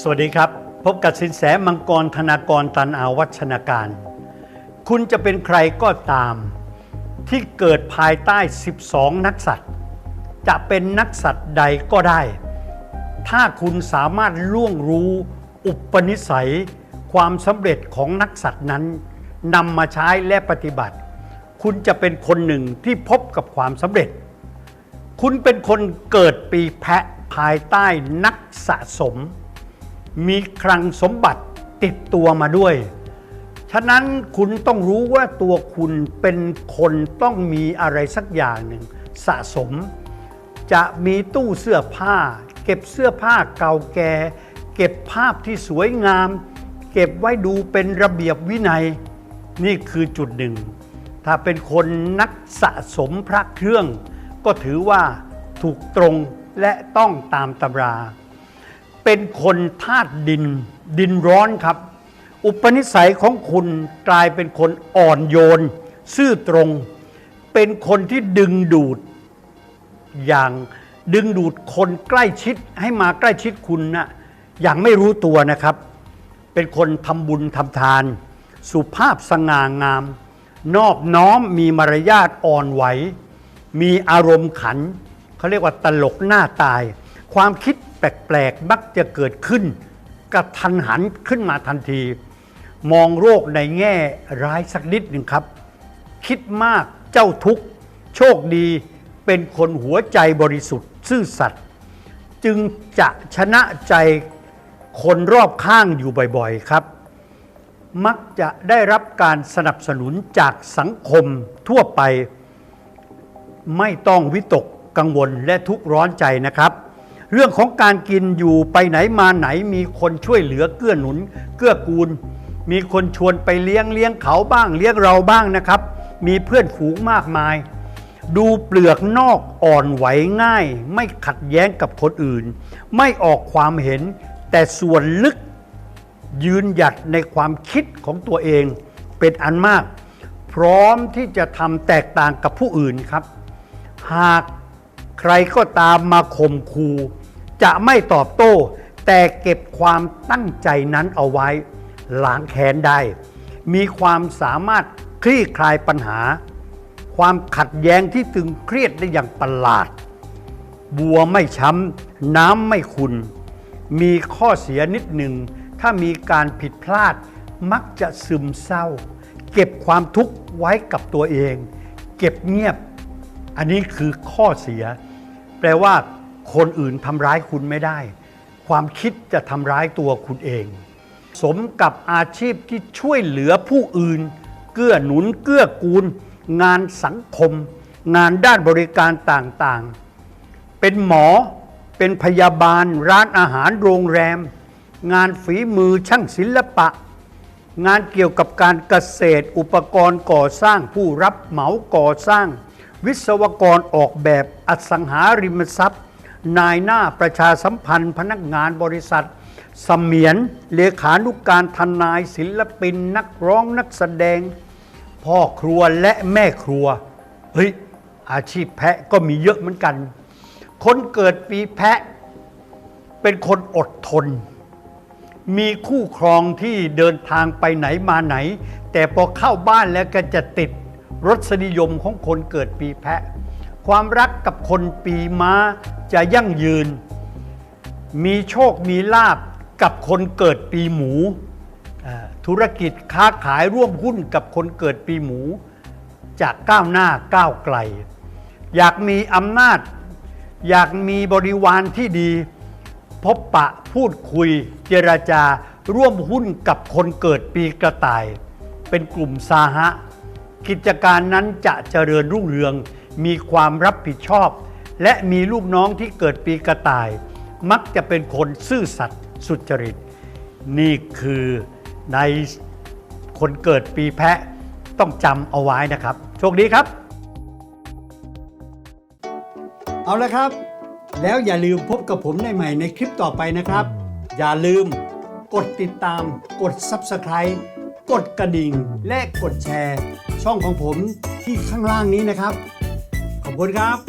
สวัสดีครับ พบกับสินแสมังกรธนากรตันอาวัชนาการ คุณจะเป็นใครก็ตาม ที่เกิดภายใต้ 12 นักสัตว์ จะเป็นนักสัตว์ใดก็ได้ ถ้าคุณสามารถล่วงรู้อุปนิสัย ความสำเร็จของนักสัตว์นั้นนำมาใช้และปฏิบัติ คุณจะเป็นคนหนึ่งที่พบกับความสำเร็จ คุณเป็นคนเกิดปีแพะภายใต้นักสะสม มีคลังสมบัติติดตัวมาด้วย ฉะนั้นคุณต้องรู้ว่าตัวคุณเป็นคนต้องมีอะไรสักอย่างหนึ่งสะสม จะมีตู้เสื้อผ้า เก็บเสื้อผ้าเก่าแก่ เก็บภาพที่สวยงาม เก็บไว้ดูเป็นระเบียบวินัย นี่คือจุดหนึ่ง ถ้าเป็นคนนักสะสมพระเครื่อง ก็ถือว่าถูกตรงและต้องตามตำรา เป็นคนธาตุดิน ดินร้อนครับ อุปนิสัยของคุณกลายเป็นคนอ่อนโยน ซื่อตรง เป็นคนที่ดึงดูด อย่างดึงดูดคนใกล้ชิดให้มาใกล้ชิดคุณนะอย่างไม่รู้ตัวนะครับ เป็นคนทำบุญทำทาน สุภาพสง่างาม นอบน้อมมีมารยาทอ่อนไหว มีอารมณ์ขัน เขาเรียกว่าตลกหน้าตาย ความคิด แปลกๆมักจะเกิดขึ้นกระทันหันขึ้นมาทันที มองโรคในแง่ร้ายสักนิดหนึ่งครับ คิดมากเจ้าทุกข์โชคดีเป็นคนหัวใจบริสุทธิ์ซื่อสัตย์จึงจะชนะใจคนรอบข้างอยู่บ่อยๆครับ มักจะได้รับการสนับสนุนจากสังคมทั่วไป ไม่ต้องวิตกกังวลและทุกข์ร้อนใจนะครับ เรื่องของการกินอยู่ไปไหนมาไหนมีคนช่วยเหลือเกื้อหนุน เกื้อกูล มีคนชวนไปเลี้ยงเลี้ยงเขาบ้างเลี้ยงเราบ้างนะครับ มีเพื่อนฝูงมากมาย ดูเปลือกนอกอ่อนไหวง่าย ไม่ขัดแย้งกับคนอื่น ไม่ออกความเห็น แต่ส่วนลึกยืนหยัดในความคิดของตัวเองเป็นอันมาก พร้อมที่จะทำแตกต่างกับผู้อื่นครับ หากใครก็ตามมาข่มคู จะไม่ตอบโต้ แต่เก็บความตั้งใจนั้นเอาไว้ล้างแค้นได้ มีความสามารถคลี่คลายปัญหา ความขัดแย้งที่ตึงเครียดได้อย่างประหลาด บัวไม่ช้ำน้ำไม่ขุนมีข้อเสียนิดหนึ่ง ถ้ามีการผิดพลาดมักจะซึมเศร้า เก็บความทุกข์ไว้กับตัวเอง เก็บเงียบ อันนี้คือข้อเสีย แปลว่า คนอื่นทำร้ายคุณไม่ได้ ความคิดจะทำร้ายตัวคุณเอง สมกับอาชีพที่ช่วยเหลือผู้อื่น เกื้อหนุนเกื้อกูล งานสังคม งานด้านบริการต่างๆ เป็นหมอเป็นพยาบาล ร้านอาหารโรงแรม งานฝีมือช่างศิลปะ งานเกี่ยวกับการเกษตร อุปกรณ์ก่อสร้างผู้รับเหมาก่อสร้าง วิศวกรออกแบบอสังหาริมทรัพย์ นายหน้าประชาสัมพันธ์ พนักงานบริษัทเสมียนเลขานุการทนายศิลปิน นักร้องนักแสดง พ่อครัวและแม่ครัว เฮ้ย อาชีพแพะก็มีเยอะเหมือนกัน คนเกิดปีแพะ เป็นคนอดทน มีคู่ครองที่เดินทางไปไหนมาไหน แต่พอเข้าบ้านแล้วก็จะติดรสนิยมของคนเกิดปีแพะ ความรักกับคนปีม้าจะยั่งยืน มีโชคมีลาบกับคนเกิดปีหมู ธุรกิจค้าขายร่วมหุ้นกับคนเกิดปีหมูจะก้าวหน้าก้าวไกล อยากมีอำนาจ อยากมีบริวารที่ดี พบปะพูดคุย เจรจาร่วมหุ้นกับคนเกิดปีกระต่าย เป็นกลุ่มสาหะ กิจการนั้นจะเจริญรุ่งเรือง มีความรับผิดชอบ และมีลูกน้องที่เกิดปีกระต่าย มักจะเป็นคนซื่อสัตย์สุจริต นี่คือในคนเกิดปีแพะต้องจำเอาไว้นะครับ โชคดีครับ เอาละครับ แล้วอย่าลืมพบกับผมในใหม่ในคลิปต่อไปนะครับ อย่าลืมกดติดตาม กด Subscribe กดกระดิ่ง และกดแชร์ ช่องของผมที่ข้างล่างนี้นะครับ ขอบคุณครับ